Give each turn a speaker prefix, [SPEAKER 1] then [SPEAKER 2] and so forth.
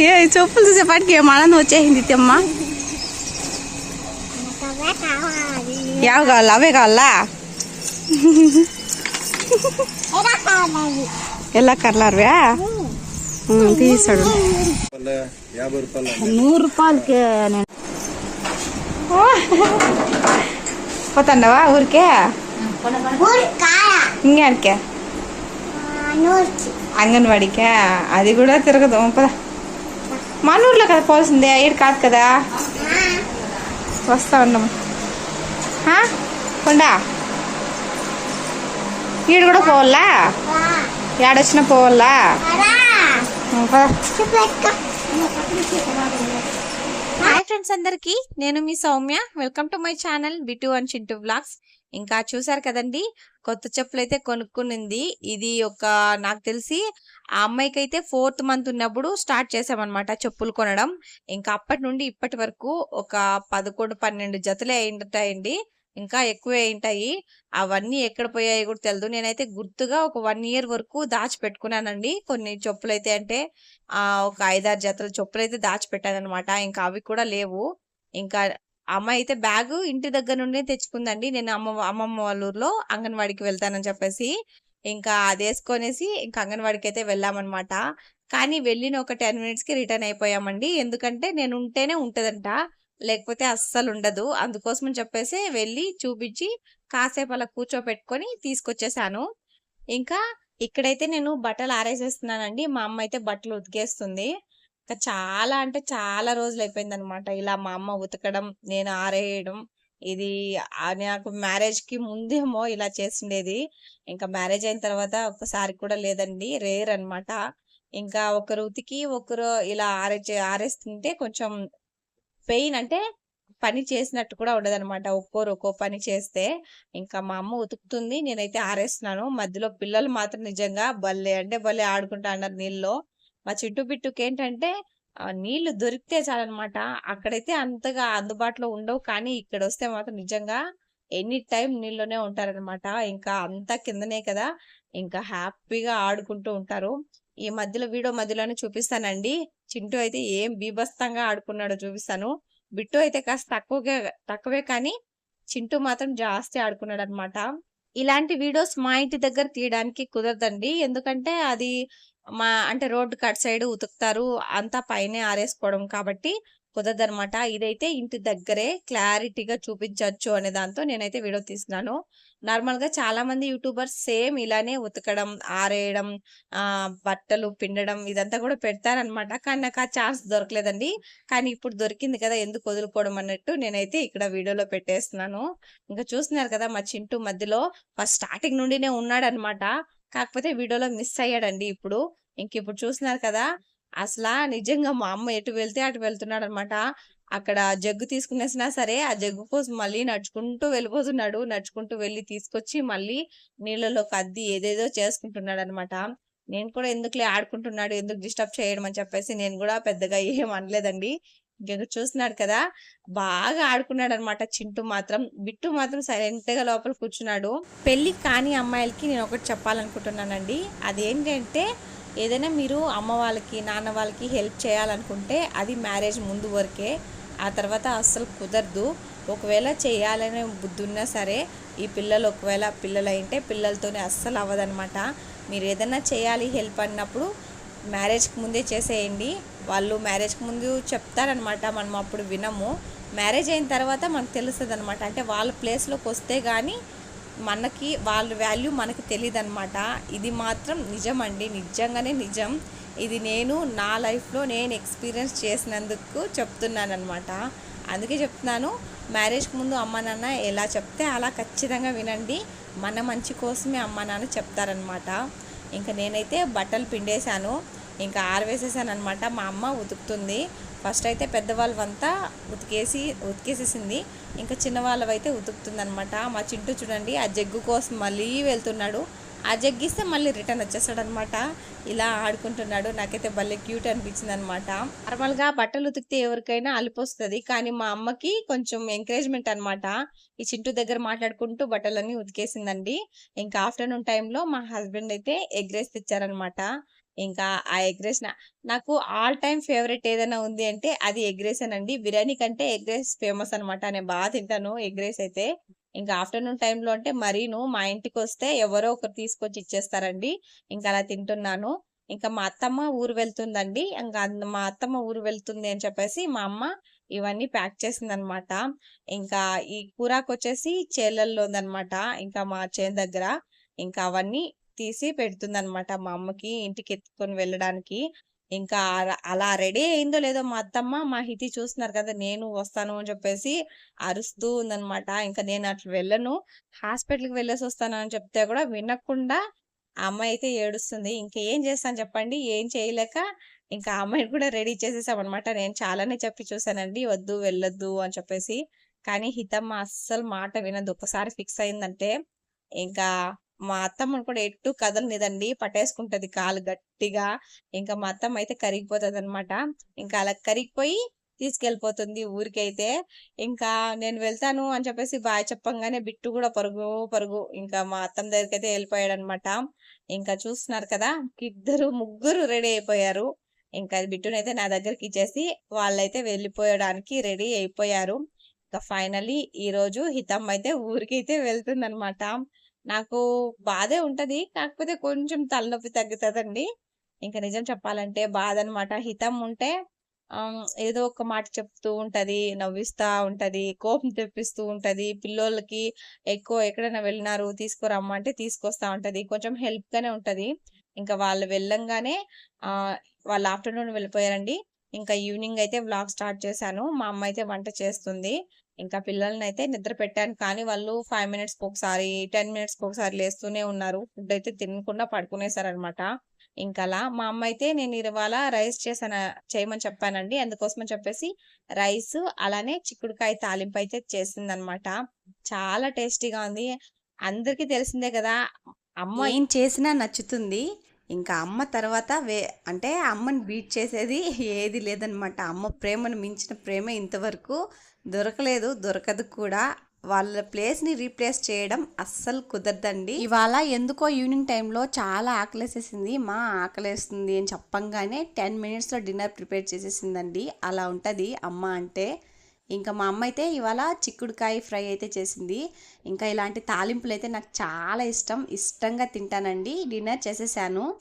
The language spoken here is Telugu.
[SPEAKER 1] ఏ ఈ చెప్పులు చూసేపాటికి ఏం ఆనందం వచ్చేసింది తెమ్మ
[SPEAKER 2] అవే కావాలి
[SPEAKER 1] యావ కావాలా అవే కావాలా
[SPEAKER 2] ఎలా కావాలి
[SPEAKER 1] ఎలా కర్లారువా తీసాడు
[SPEAKER 3] రూపాయలు యాభై రూపాయలు
[SPEAKER 2] నూరు రూపాయలకి నేను
[SPEAKER 1] పోతాండవా ఊరికే ఇంకేడికే
[SPEAKER 2] నూరుకి
[SPEAKER 1] అంగన్వాడికా? అది కూడా తిరగదు. పద. మన ఊర్లో కదా పోవాల్సిందే. ఈడు కాదు కదా? వస్తా ఉన్నాం. ఆ? కొండా? ఈడు కూడా పోవాలా? ఏడొచ్చినా పోవాలా? పద. హాయ్ ఫ్రెండ్స్ అందరికి. నేను మీ Soumya. Welcome to my channel Bittu and Chintu vlogs ఇంకా చూసారు కదండి? కొత్త చెప్పులు అయితే కొనుక్కునింది. ఇది ఒక నాకు తెలిసి ఆ అమ్మాయికి అయితే ఫోర్త్ మంత్ ఉన్నప్పుడు స్టార్ట్ చేసామన్నమాట చెప్పులు కొనడం. ఇంకా అప్పటి నుండి ఇప్పటి వరకు ఒక పదకొండు పన్నెండు జతలే అయింటాయండి. ఇంకా ఎక్కువే ఉంటాయి అవన్నీ ఎక్కడ పోయాయి కూడా తెలియదు నేనైతే గుర్తుగా ఒక వన్ ఇయర్ వరకు దాచి పెట్టుకున్నానండి కొన్ని చెప్పులు అయితే అంటే ఒక ఐదారు జతల చెప్పులు అయితే దాచిపెట్టాను అనమాట ఇంకా అవి కూడా లేవు. ఇంకా అమ్మ అయితే బ్యాగ్ ఇంటి దగ్గర నుండి తెచ్చుకుందండి. నేను అమ్మ అమ్మమ్మ వాళ్ళ ఊర్లో అంగన్వాడికి వెళ్తానని చెప్పేసి ఇంకా అది వేసుకొనేసి ఇంకా అంగన్వాడికి అయితే వెళ్ళామన్నమాట. కానీ వెళ్ళిన ఒక టెన్ మినిట్స్కి రిటర్న్ అయిపోయామండి. ఎందుకంటే నేను ఉంటేనే ఉంటదంట. లేకపోతే అస్సలు ఉండదు. అందుకోసం చెప్పేసి వెళ్ళి చూపించి కాసేపు అలా కూర్చోపెట్టుకొని తీసుకొచ్చేసాను. ఇంకా ఇక్కడైతే నేను బట్టలు ఆరేసేస్తున్నానండి. మా అమ్మ అయితే బట్టలు ఉతికేస్తుంది. చాలా అంటే చాలా రోజులు అయిపోయింది అనమాట ఇలా మా అమ్మ ఉతకడం నేను ఆరేయడం ఇది నాకు మ్యారేజ్కి ముందేమో ఇలా చేసిండేది ఇంకా మ్యారేజ్ అయిన తర్వాత ఒకసారి కూడా లేదండి రేర్ అనమాట. ఇంకా ఒకరు ఉతికి ఒకరు ఇలా ఆరే ఆరేస్తుంటే కొంచెం పెయిన్ అంటే పని చేసినట్టు కూడా ఉండదన్నమాట ఒక్కోరు ఒక్కో పని చేస్తే ఇంకా మా అమ్మ ఉతుకుతుంది నేనైతే ఆరేస్తున్నాను. మధ్యలో పిల్లలు మాత్రం నిజంగా భలే అంటే భలే ఆడుకుంటా అన్నారు నీళ్ళలో. మా చిట్టు పిట్టుకి ఏంటంటే నీళ్ళు దొరికితే చాలన్నమాట అక్కడైతే అంతగా అందుబాటులో ఉండవు. కానీ ఇక్కడ వస్తే మాత్రం నిజంగా ఎనీ టైం నీళ్ళలోనే ఉంటారన్నమాట ఇంకా అంతా కిందనే కదా. ఇంకా హ్యాపీగా ఆడుకుంటూ ఉంటారు. ఈ మధ్యలో వీడియో మధ్యలోనే చూపిస్తానండి. చింటూ అయితే ఏం బీభస్తంగా ఆడుకున్నాడో చూపిస్తాను. బిట్టు అయితే కాస్త తక్కువగా తక్కువే కానీ చింటూ మాత్రం జాస్తి ఆడుకున్నాడు అనమాట ఇలాంటి వీడియోస్ మా ఇంటి దగ్గర తీయడానికి కుదరదండి. ఎందుకంటే అది మా అంటే రోడ్డు కట్ సైడ్ ఉతుకుతారు. అంతా పైనే ఆరేసుకోవడం కాబట్టి కుదరదనమాట ఇదైతే ఇంటి దగ్గరే క్లారిటీగా చూపించవచ్చు అనే దాంతో నేనైతే వీడియో తీస్తున్నాను. నార్మల్గా చాలామంది యూట్యూబర్స్ సేమ్ ఇలానే ఉతకడం ఆరేయడం బట్టలు పిండడం ఇదంతా కూడా పెడతారనమాట కానీ నాకు ఆ ఛాన్స్ దొరకలేదండి. కానీ ఇప్పుడు దొరికింది కదా ఎందుకు వదులుకోవడం అన్నట్టు నేనైతే ఇక్కడ వీడియోలో పెట్టేస్తున్నాను. ఇంకా చూస్తున్నారు కదా మా చింటూ మధ్యలో ఫస్ట్ స్టార్టింగ్ నుండినే ఉన్నాడనమాట కాకపోతే వీడియోలో మిస్ అయ్యాడండి ఇప్పుడు. ఇంక ఇప్పుడు చూస్తున్నారు కదా అసలు నిజంగా మా అమ్మ ఎటు వెళ్తే అటు వెళ్తున్నాడు అనమాట అక్కడ జగ్గు తీసుకునేసినా సరే ఆ జగ్గు కోసం మళ్ళీ నడుచుకుంటూ వెళ్ళిపోతున్నాడు. నడుచుకుంటూ వెళ్ళి తీసుకొచ్చి మళ్ళీ నీళ్ళలో కద్ది ఏదేదో చేసుకుంటున్నాడు అనమాట నేను కూడా ఎందుకులే ఆడుకుంటున్నాడు ఎందుకు డిస్టర్బ్ చేయడం అని చెప్పేసి నేను కూడా పెద్దగా ఏం అనలేదండి. ఇంకొక చూస్తున్నాడు కదా? బాగా ఆడుకున్నాడు అనమాట చింటూ మాత్రం. బిట్టు మాత్రం సైలెంట్గా లోపల కూర్చున్నాడు. పెళ్ళి కాని అమ్మాయిలకి నేను ఒకటి చెప్పాలనుకుంటున్నానండి. అదేంటంటే ఏదైనా మీరు అమ్మ వాళ్ళకి నాన్న వాళ్ళకి హెల్ప్ చేయాలనుకుంటే అది మ్యారేజ్ ముందు వరకే. ఆ తర్వాత అస్సలు కుదరదు. ఒకవేళ చేయాలనే బుద్ధి ఉన్నా సరే ఈ పిల్లలు ఒకవేళ పిల్లలు అయింటే పిల్లలతోనే అస్సలు అవ్వదనమాట. మీరు ఏదైనా చేయాలి హెల్ప్ అన్నప్పుడు మ్యారేజ్కి ముందే చేసేయండి. వాళ్ళు మ్యారేజ్కి ముందు చెప్తారనమాట మనం అప్పుడు వినము. మ్యారేజ్ అయిన తర్వాత మనకు తెలుస్తుంది అనమాట అంటే వాళ్ళ ప్లేస్లోకి వస్తే కానీ మనకి వాళ్ళ వాల్యూ మనకి తెలియదు అనమాట ఇది మాత్రం నిజం అండి నిజంగానే నిజం. ఇది నేను నా లైఫ్లో నేను ఎక్స్పీరియన్స్ చేసినందుకు చెప్తున్నాను అనమాట అందుకే చెప్తున్నాను మ్యారేజ్కి ముందు అమ్మ నాన్న ఎలా చెప్తే అలా ఖచ్చితంగా వినండి. మన మంచి కోసమే అమ్మ నాన్న చెప్తారనమాట ఇంకా నేనైతే బట్టలు పిండేశాను. ఇంకా ఆరవేసేసాను అనమాట మా అమ్మ ఉతుకుతుంది. ఫస్ట్ అయితే పెద్దవాళ్ళవంతా ఉతికేసి ఉతికేసేసింది. ఇంకా చిన్నవాళ్ళవైతే ఉతుకుతుందనమాట ఉతుకుతుంది అనమాట మా చింటూ చూడండి ఆ జగ్గు కోసం మళ్ళీ వెళ్తున్నాడు. ఆ జగ్గిస్తే మళ్ళీ రిటర్న్ వచ్చేస్తాడనమాట ఇలా ఆడుకుంటున్నాడు. నాకైతే భలే క్యూట్ అనిపించింది అనమాట నార్మల్గా బట్టలు ఉతికితే ఎవరికైనా అలిపోస్తుంది. కానీ మా అమ్మకి కొంచెం ఎంకరేజ్మెంట్ అనమాట ఈ చింటూ దగ్గర మాట్లాడుకుంటూ బట్టలన్నీ ఉతికేసిందండి. ఇంకా ఆఫ్టర్నూన్ టైంలో మా హస్బెండ్ అయితే ఎగ్ రైస్ తెచ్చారనమాట ఇంకా ఆ ఎగ్ రైస్ నాకు ఆల్ టైమ్ ఫేవరెట్ ఏదైనా ఉంది అంటే అది ఎగ్ రైస్ అండి. బిర్యానీ కంటే ఎగ్ రైస్ ఫేమస్ అనమాట నేను బాగా తింటాను ఎగ్ రైస్ అయితే. ఇంకా ఆఫ్టర్నూన్ టైంలో అంటే మరీను మా ఇంటికి వస్తే ఎవరో ఒకరు తీసుకొచ్చి ఇచ్చేస్తారండి. ఇంకా అలా తింటున్నాను. ఇంకా మా అత్తమ్మ ఊరు వెళ్తుందండి. ఇంకా మా అత్తమ్మ ఊరు వెళ్తుంది అని చెప్పేసి మా అమ్మ ఇవన్నీ ప్యాక్ చేసింది అనమాట ఇంకా ఈ కూరాకు వచ్చేసి చేలల్లో ఉందనమాట ఇంకా మా చేను దగ్గర. ఇంకా అవన్నీ తీసి పెడుతుందనమాట మా అమ్మకి ఇంటికి ఎత్తుకొని వెళ్ళడానికి. ఇంకా అలా- రెడీ అయిందో లేదో మా అత్తమ్మ మా హితి చూస్తున్నారు కదా నేను వస్తాను అని చెప్పేసి అరుస్తూ ఉందనమాట ఇంకా నేను అట్లా వెళ్ళను. హాస్పిటల్కి వెళ్ళేసి వస్తాను అని చెప్తే కూడా వినకుండా అమ్మాయి అయితే ఏడుస్తుంది. ఇంకా ఏం చేస్తాను చెప్పండి? ఏం చేయలేక ఇంకా ఆ అమ్మాయిని కూడా రెడీ చేసేసామనమాట నేను చాలానే చెప్పి చూసానండి వద్దు వెళ్ళొద్దు అని చెప్పేసి. కానీ హితమ్మ అస్సలు మాట వినదు. ఒకసారి ఫిక్స్ అయిందంటే ఇంకా మా అత్తమ్మను కూడా ఎట్టు కదలనిదండి. పట్టేసుకుంటది కాలు గట్టిగా. ఇంకా మా అత్తమ్మ అయితే కరిగిపోతుంది అనమాట ఇంకా అలా కరిగిపోయి తీసుకెళ్ళిపోతుంది ఊరికైతే. ఇంకా నేను వెళ్తాను అని చెప్పేసి బాయ్ చెప్పంగానే బిట్టు కూడా పరుగు పరుగు ఇంకా మా అత్తమ్మ దగ్గరికి అయితే వెళ్ళిపోయాడు అనమాట ఇంకా చూస్తున్నారు కదా ఇద్దరు ముగ్గురు రెడీ అయిపోయారు. ఇంకా బిట్టునైతే నా దగ్గరికి ఇచ్చేసి వాళ్ళైతే వెళ్ళిపోయడానికి రెడీ అయిపోయారు. ఇంకా ఫైనలీ ఈ రోజు హితమ్మ అయితే ఊరికైతే వెళ్తుంది అనమాట నాకు బాధే ఉంటది. కాకపోతే కొంచెం తలనొప్పి తగ్గుతుందండి. ఇంకా నిజం చెప్పాలంటే బాధ అనమాట హితం ఉంటే ఏదో ఒక మాట చెప్తూ ఉంటది. నవ్విస్తా ఉంటది. కోపం తెప్పిస్తూ ఉంటది. పిల్లోళ్ళకి ఎక్కువ ఎక్కడైనా వెళ్ళినారు తీసుకురమ్మంటే తీసుకొస్తా ఉంటది. కొంచెం హెల్ప్ గానే ఉంటది. ఇంకా వాళ్ళు వెళ్ళంగానే ఆ వాళ్ళు ఆఫ్టర్నూన్ వెళ్ళిపోయారండి. ఇంకా ఈవినింగ్ అయితే వ్లాగ్ స్టార్ట్ చేశాను. మా అమ్మ అయితే వంట చేస్తుంది. ఇంకా పిల్లల్ని అయితే నిద్ర పెట్టాను. కానీ వాళ్ళు ఫైవ్ మినిట్స్ ఒకసారి టెన్ మినిట్స్ ఒకసారి లేస్తూనే ఉన్నారు. ఫుడ్ అయితే తినకుండా పడుకునేసారనమాట ఇంకా అలా మా అమ్మ అయితే నేను ఇవాళ రైస్ చేసాను చేయమని చెప్పానండి. అందుకోసమని చెప్పేసి రైస్ అలానే చిక్కుడుకాయ తాలింపు అయితే చేసిందనమాట చాలా టేస్టీగా ఉంది. అందరికీ తెలిసిందే కదా అమ్మ ఏం చేసినా నచ్చుతుంది. ఇంకా అమ్మ తర్వాత వే అంటే అమ్మని బీట్ చేసేది ఏది లేదనమాట. అమ్మ ప్రేమను మించిన ప్రేమ ఇంతవరకు దొరకలేదు దొరకదు కూడా. వాళ్ళ ప్లేస్ని రీప్లేస్ చేయడం అస్సలు కుదరదండి. ఇవాళ ఎందుకో ఈవినింగ్ టైంలో చాలా ఆకలేసేసింది. మా ఆకలేస్తుంది అని చెప్పంగానే టెన్ మినిట్స్లో డిన్నర్ ప్రిపేర్ చేసేసిందండి. అలా ఉంటుంది అమ్మ అంటే. ఇంకా మా అమ్మ అయితే ఇవాళ చిక్కుడుకాయ ఫ్రై అయితే చేసింది. ఇంకా ఇలాంటి తాలింపులు అయితే నాకు చాలా ఇష్టం. ఇష్టంగా తింటానండి. డిన్నర్ చేసేసాను.